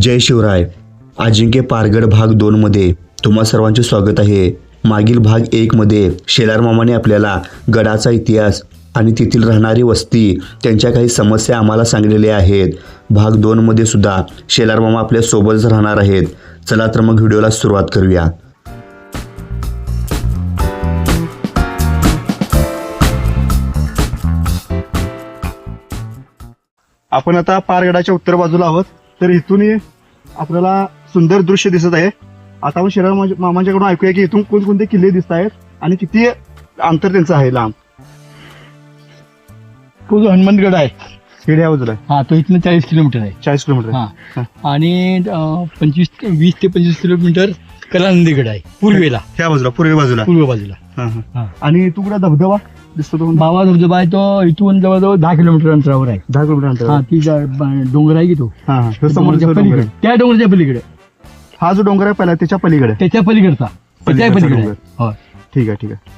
जय शिवराय. अजिंक्य पारगड भाग दोनमध्ये तुम्हा सर्वांचे स्वागत आहे. मागील भाग एकमध्ये शेलार मामाने आपल्याला गडाचा इतिहास आणि तेथील राहणारी वस्ती त्यांच्या काही समस्या आम्हाला सांगलेल्या आहेत. भाग दोनमध्ये सुद्धा शेलार मामा आपल्या सोबतच राहणार आहेत. चला तर मग व्हिडिओला सुरुवात करूया. आपण आता पारगडाच्या उत्तर बाजूला आहोत. तर इथून आपल्याला सुंदर दृश्य दिसत आहे. आता आपण शरीर मामांच्याकडून ऐकूया की इथून कोणकोणते किल्ले दिसत आहेत आणि किती अंतर त्यांचं आहे लांब. तो जो हनुमानगड आहे. खेड या बाजूला हा तो इथनं चाळीस किलोमीटर आहे. चाळीस किलोमीटर हा. आणि अं, पंचवीस वीस ते पंचवीस किलोमीटर कलानंदीगड आहे पूर्वेला. ह्या बाजूला पूर्वी बाजूला. पूर्व बाजूला. हा, हा. हा. आणि तू कुठे धबधबा? बाबा धबधबा आहे तो इथून जवळजवळ दहा किलोमीटर अंतरावर आहे. दहा किलोमीटर अंतर हा ती जा- ब- डोंगर आहे की तो? हा हा. ह्यो समोर डोंगराच्या दिसतो डोंगर पलीकडे त्या डोंगराच्या पलीकडे. हा जो डोंगर आहे पहिला त्याच्या पलीकडे. त्याच्या पलीकडचा. त्याच्या पलीकडचा पलीकडे. डोंगर. होय ठीक आहे ठीक आहे.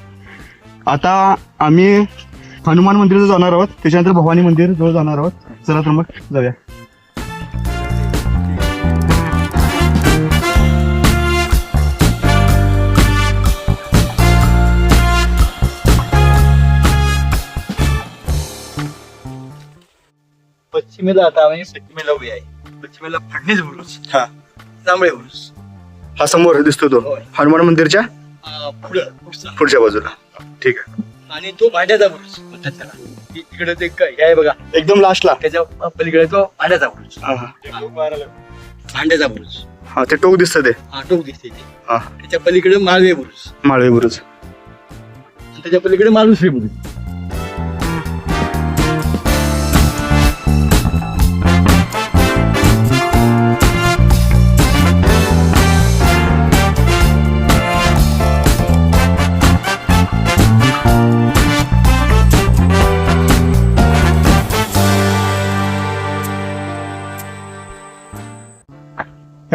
आता आम्ही हनुमान मंदिर जाणार आहोत. त्याच्यानंतर भवानी मंदिर जवळ जाणार आहोत. चला तर मग जाऊया. पश्चिमेला आता आम्ही पश्चिमेला उभी आहे. पश्चिमेला फडणीस बुरुज. हा. जांभळे बुरुज. हा समोर दिसतो तो. होय. हनुमान मंदिरच्या पुढं पुढचा. पुढच्या बाजूला. ठीक आहे. आणि तो भांड्याचा बुरुज. म्हणतात त्याला. ति- तिकडे ते क- हे आहे बघा. एकदम लास्टला त्याच्या पलीकडे तो भांड्याचा बुरुज. हा हा. भांड्याचा बुरुज. हा ते टोक दिसतं ते. हा टोक दिसते ते. हा. त्याच्या पलीकडे माळवे बुरुज. माळवे बुरुज. आणि त्याच्या पलीकडे मालुसरी बुरुज.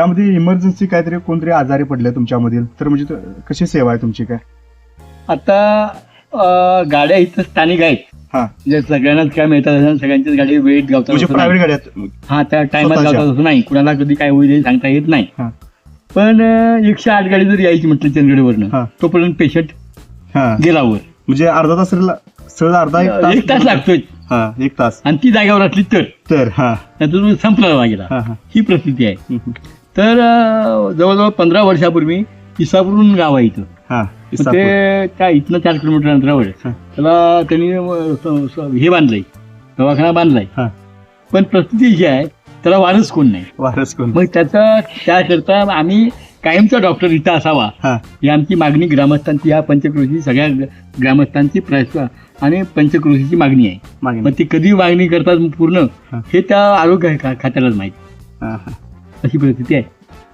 त्यामध्ये इमर्जन्सी काहीतरी कोणतरी आजारी पडले तुमच्यामधील? तर म्हणजे तो- कशी सेवा आहे तुमची काय? आता अं, गाड्या इथं स्थानिक आहेत. हा. म्हणजे सगळ्यांनाच काय मिळतात सगळ्यांच्याच गाडी वेट गावतात म्हणजे असं नाही. प्रायव्हेट हा त्या टायमात स्वतःच्या. गावतात असं नाही. कुणाला कधी काय होईल हे सांगता येत नाही. हा. पण अं, एकशे आठ गाडी जर यायची म्हटलं हा. चंदगडवरनं तोपर्यंत पेशंट हा. गेला वर. म्हणजे अर्धा तास सहज अर्धा एक तास लागतोय. हा एक तास. आणि ती जागेवर असली तर. तर हा. त्यातून संपला लागेला हा हा. ही परिस्थिती आहे. हम्म. तर जवळजवळ पंधरा वर्षापूर्वी इसापूरून गाव आहे इथं. हा. ते त्या इथनं चार किलोमीटर अंतरावर. त्याला त्यांनी हे बांधलंय दवाखाना बांधलाय. पण परिस्थिती ही आहे त्याला वारस कोण नाही. वारस कोण? मग त्याचा त्याकरता आम्ही कायमचा डॉक्टर इथं असावा. हा. आमची मागणी ग्रामस्थांची ह्या पंचक्रोशी सगळ्या ग्रामस्थांची प्रयत्न आणि पंचक्रोशीची मागणी आहे. मागे ती कधी मागणी करतात पूर्ण हा. त्या आरोग्य खात्यालाच माहिती. अशी परिस्थिती आहे.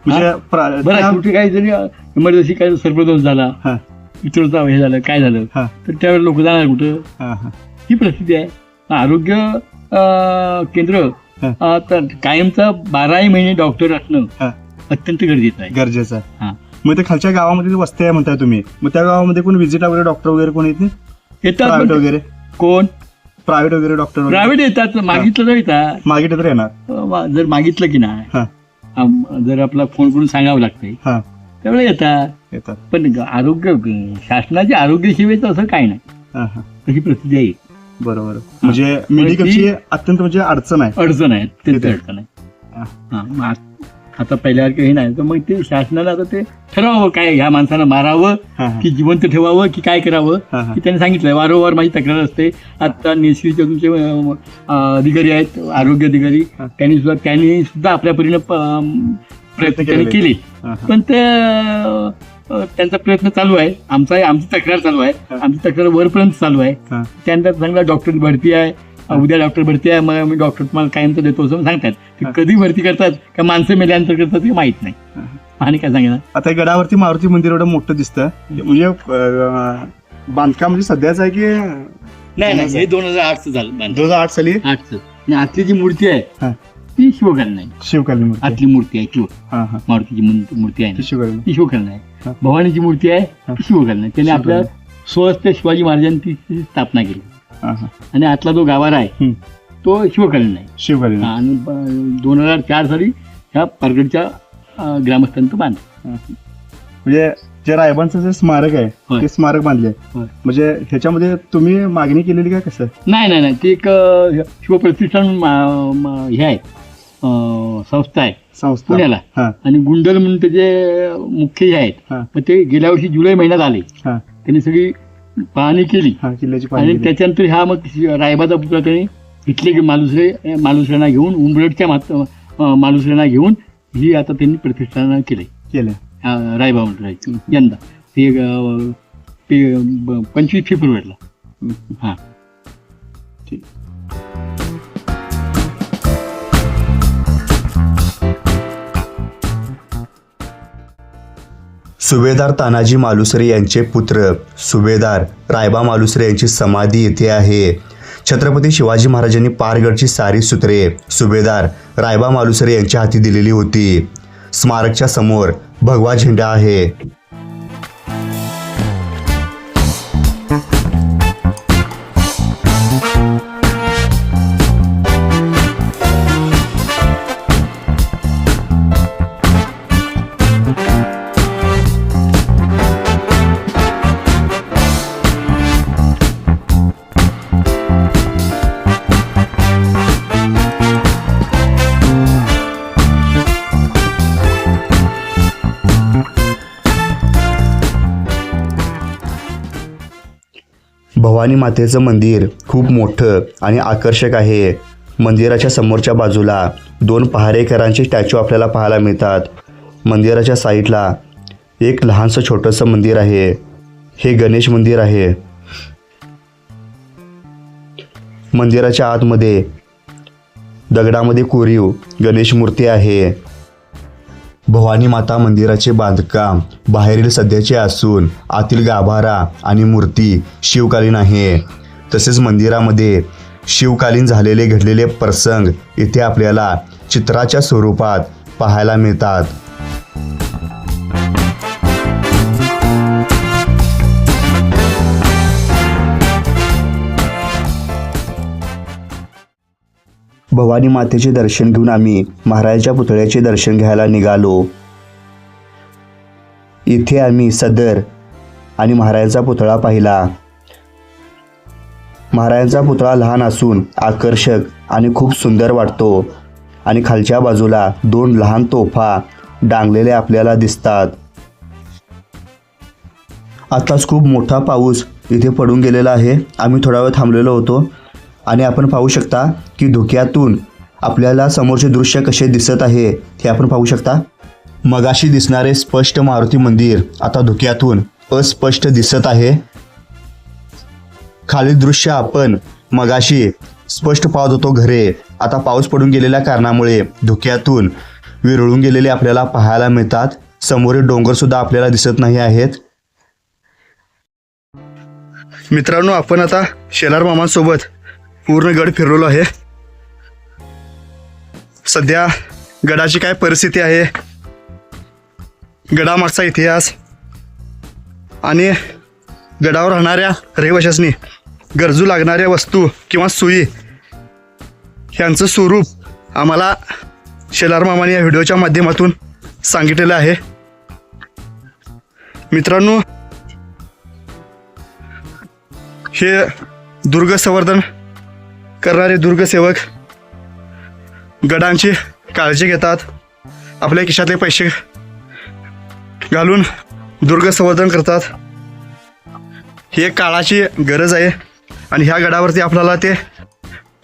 म्हणजे प्रा- बरं त्या- कुठे काही जरी इमर्जन्सी काही सर्पदोष झाला. हा. इतरचा हे झालं काय झालं? हा. तर त्यावेळेस लोक जाणार कुठं? हा हा. ही परिस्थिती आहे. आरोग्य अं, केंद्र हा. अं, तर कायमचा बाराही महिने डॉक्टर असणं अत्यंत गरजेचं आहे. गरजेचं आहे. हा. मग ते खालच्या गावामध्ये जे वस्ती आहे म्हणताय तुम्ही मग त्या गावामध्ये कोण व्हिजिट वगैरे डॉक्टर वगैरे कोण येत नाही? येतात प्रायव्हेट पण- वगैरे? कोण? प्रायव्हेट वगैरे डॉक्टर वगैरे? प्रायव्हेट येतात मागितलं तर येतात. मागे तर येणार. अं, जर मागितलं की नाही हा. आम- जर आपला फोन करून सांगावं लागतंय हा. त्यावेळेला येतात. येतात. पण आरोग्य शासनाच्या आरोग्य सेवेचं असं काय नाही. हा हा. तशी परिस्थिती आहे. बरोबर. म्हणजे मेडिकलची अत्यंत म्हणजे अडचण आहे. अडचण आहे. तिथे. अडचण आहे. हा. हा, मग आत- पहिल्यासारखं हे नाही तर मग ते शासनाला आता ते ठरवावं काय ह्या माणसानं मारावं की जिवंत ठेवावं की काय करावं. की त्यांनी सांगितलंय वारंवार माझी तक्रार असते आता नेसरीचे तुमचे अधिकारी आहेत आरोग्य अधिकारी. त्यांनी सुद्धा त्यांनी सुद्धा आपल्या परीने प्रयत्न त्यांनी. केले. पण ते त्यांचा प्रयत्न चालू आहे आमचा आमची तक्रार चालू आहे. आमची तक्रार वरपर्यंत चालू आहे. त्यानंतर चांगला डॉक्टर भरती आहे उद्या डॉक्टर भरती आहे मग मी डॉक्टर तुम्हाला कायमचं देतो असं सांगतात. ते हा. कधी भरती करतात का माणसं मेल्यानंतर करतात ते माहीत नाही. हा. आणि काय सांगितलं आता हे गडावरती मारुती मंदिर एवढं मोठं दिसतं. म्हणजे बांधकाम म्हणजे सध्याच आहे की नाही नाही हे दोन हजार आठचं झालं. दोन हजार आठ साली? आठचं. आणि आतली जी मूर्ती आहे हा. ती शिवकर्ण आहे. शिवकाली मूर्ती आतली मूर्ती आहे हा हा. मारुतीची मूर्ती आहे ती ना शिवकाली ती शिवकर्ण आहे. हा. भवानीची मूर्ती आहे हा. ती शिवकर्ण आहे. त्याने आपल्या स्वहस्ते शिवाजी महाराजांनी ती स्थापना केली. हा हा आणि आतला जो गाभारा आहे. तो शिवकर्ण आहे. शिवकाली आणि दोन हजार चार साली ह्या पारगडच्या अं, ग्रामस्थांचं बांध म्हणजे जे रायबांचं जे स्मारक आहे. ते स्मारक बांधले. म्हणजे ह्याच्यामध्ये तुम्ही मागणी केलेली का कसं? नाही नाही नाही. ते एक शिवप्रतिष्ठान हे आहे. संस्था आहे. संस्था. पुण्याला. आणि गुंडल म्हणून त्याचे मुख्य हे आहेत. ते गेल्या वर्षी जुलै महिन्यात आले. त्यांनी सगळी पाहणी केली. हा किल्ल्याची आणि पाहणी केली. त्याच्यानंतर ह्या मग रायबाचा पुतळा त्यांनी इथले मालुसरे मालुसऱ्यांना घेऊन उंबरटच्या मात अं, मालुसऱ्यांना घेऊन ही आता त्यांनी प्रतिष्ठान केले. केलं रायबा मंडळाची यंदा. ते अं, ते ब- पंचवीस फेब्रुवारीला. हां. ठीक. सुभेदार तानाजी मालुसरे यांचे पुत्र सुभेदार रायबा मालुसरे यांची समाधी येथे आहे. छत्रपती शिवाजी महाराजांनी पारगडची सारी सूत्रे सुभेदार रायबा मालुसरे यांच्या हाती दिलेली होती. स्मारकच्या समोर भगवा झेंडा आहे. भवानी मातेचं मंदिर खूप मोठं आणि आकर्षक आहे. मंदिराच्या समोरच्या बाजूला दोन पहारेकरांचे स्टॅच्यू आपल्याला पाहायला मिळतात. मंदिराच्या साईडला एक लहानसं छोटंसं मंदिर आहे. हे गणेश मंदिर आहे. मंदिराच्या आतमध्ये दगडामध्ये कोरीव गणेश मूर्ती आहे. भवानी माता मंदिराचे बांधकाम बाहेरील सध्याचे असून आतील गाभारा आणि मूर्ती शिवकालीन आहे. तसेच मंदिरामध्ये शिवकालीन झालेले घडलेले प्रसंग इथे आपल्याला चित्राच्या स्वरूपात पाहायला मिळतात. भवानी मातेचे दर्शन घेऊन आम्ही महाराजाच्या पुतळ्याचे दर्शन घ्यायला निघालो. इथे आम्ही सदर आणि महाराजांचा पुतळा पाहिला. महाराजांचा पुतळा लहान असून आकर्षक आणि खूप सुंदर वाटतो आणि खालच्या बाजूला दोन लहान तोफा डांगलेले आपल्याला दिसतात. आताच खूप मोठा पाऊस इथे पडून गेलेला आहे. आम्ही थोडा वेळ थांबलेलो होतो. आणि आपण पाहू शकता की धुक्यातून आपल्याला समोरचे दृश्य कसे दिसत आहे हे आपण पाहू शकता. मगाशी दिसणारे स्पष्ट मारुती मंदिर आता धुक्यातून अस्पष्ट दिसत आहे. खालील दृश्य आपण मगाशी स्पष्ट पाहत होतो घरे. आता पाऊस पडून गेलेल्या कारणामुळे धुक्यातून विरळून गेलेले आपल्याला पाहायला मिळतात. समोरील डोंगर सुद्धा आपल्याला दिसत नाही आहेत. मित्रांनो आपण आता शेलार मामांसोबत पूर्ण गड फिरलेलो आहे. सध्या गडाची काय परिस्थिती आहे? गडामागचा इतिहास आणि गडावर राहणाऱ्या रहिवाशांनी गरजू लागणाऱ्या वस्तू किंवा सुई ह्यांचं स्वरूप आम्हाला शेलार मामाने या व्हिडिओच्या माध्यमातून सांगितलेलं आहे. मित्रांनो हे दुर्ग संवर्धन करणारे दुर्गसेवक गडांची काळजी घेतात आपल्या खिशातले पैसे घालून दुर्ग संवर्धन करतात. ही एक काळाची गरज आहे आणि ह्या गडावरती आपल्याला ते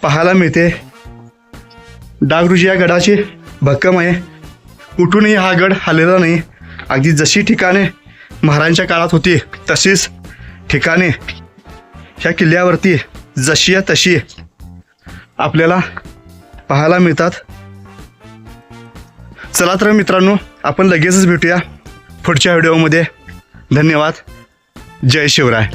पाहायला मिळते. डागरुजी या गडाची भक्कम आहे. कुठूनही हा गड हलेला नाही. अगदी जशी ठिकाणे महाराजांच्या काळात होती तशीच ठिकाणे ह्या किल्ल्यावरती जशी आहे तशी आपल्याला पाहायला मिळतात. चला तर मित्रांनो आपण लगेचच भेटूया पुढच्या व्हिडिओमध्ये. धन्यवाद. जय शिवराय.